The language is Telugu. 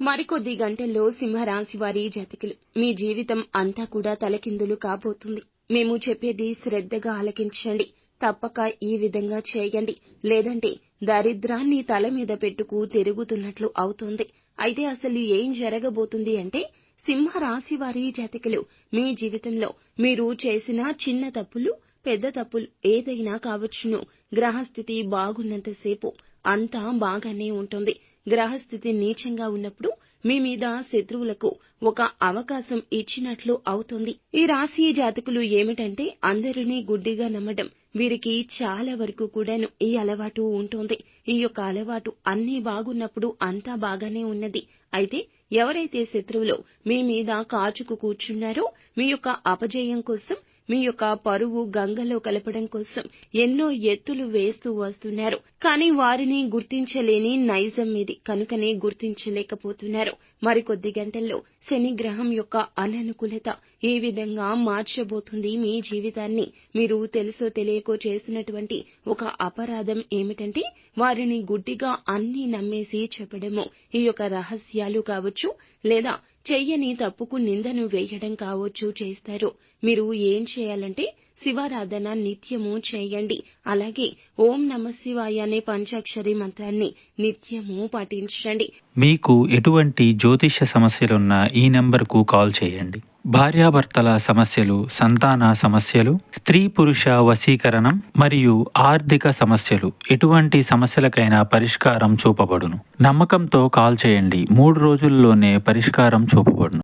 మరికొద్ది గంటల్లో సింహరాశి వారి జాతకులు. మీ జీవితం అంతా కూడా తలకిందులు కాబోతుంది. మేము చెప్పేది శ్రద్ధగా ఆలకించండి. తప్పక ఈ విధంగా చేయండి. లేదంటే దరిద్రాన్ని తల మీద పెట్టుకు తిరుగుతున్నట్లు అవుతుంది. అయితే అసలు ఏం జరగబోతుంది అంటే సింహరాశి వారి జాతకులు మీ జీవితంలో మీరు చేసిన చిన్న తప్పులు పెద్ద తప్పులు ఏదైనా కావచ్చును. గ్రహస్థితి బాగున్నంతసేపు అంతా బాగానే ఉంటుంది. గ్రహస్థితి నీచంగా ఉన్నప్పుడు మీ మీద శత్రువులకు ఒక అవకాశం ఇచ్చినట్లు అవుతుంది. ఈ రాశి జాతకులు ఏమిటంటే అందరినీ గుడ్డిగా నమ్మడం వీరికి చాలా వరకు కూడాను ఈ అలవాటు ఉంటుంది. ఈ యొక్క అలవాటు అన్నీ బాగున్నప్పుడు అంతా బాగానే ఉన్నది. అయితే ఎవరైతే శత్రువులు మీ మీద కాచుకు కూర్చున్నారో మీ యొక్క అపజయం కోసం మీ యొక్క పరువు గంగలో కలపడం కోసం ఎన్నో ఎత్తులు వేస్తూ వస్తున్నారు. కానీ వారిని గుర్తించలేని నైజం ఇది. కనుకనే గుర్తించలేకపోతున్నారు. మరికొద్ది గంటల్లో శని గ్రహం యొక్క అననుకూలత ఈ విధంగా మార్చబోతుంది మీ జీవితాన్ని? మీరు తెలుసో తెలియకో చేసినటువంటి ఒక అపరాధం ఏమిటంటే వారిని గుడ్డిగా అన్ని నమ్మేసి చెప్పడము. ఈ యొక్క రహస్యాలు కావచ్చు లేదా చెయ్యని తప్పుకు నిందను వేయడం కావచ్చు చేస్తారు. మీరు ఏం చేయాలంటే శివారాధన నిత్యము చేయండి. అలాగే ఓం నమ శివాయ అనే పంచాక్షరి మంత్రాన్ని నిత్యము పఠించండి మీకు ఎటువంటి జ్యోతిష్య సమస్యలున్నా ఈ నెంబర్కు కాల్ చేయండి. భార్యాభర్తల సమస్యలు సంతాన సమస్యలు స్త్రీ పురుష వశీకరణం మరియు ఆర్థిక సమస్యలు ఎటువంటి సమస్యలకైనా పరిష్కారం చూపబడును. నమ్మకంతో కాల్ చేయండి. మూడు రోజుల్లోనే పరిష్కారం చూపబడును.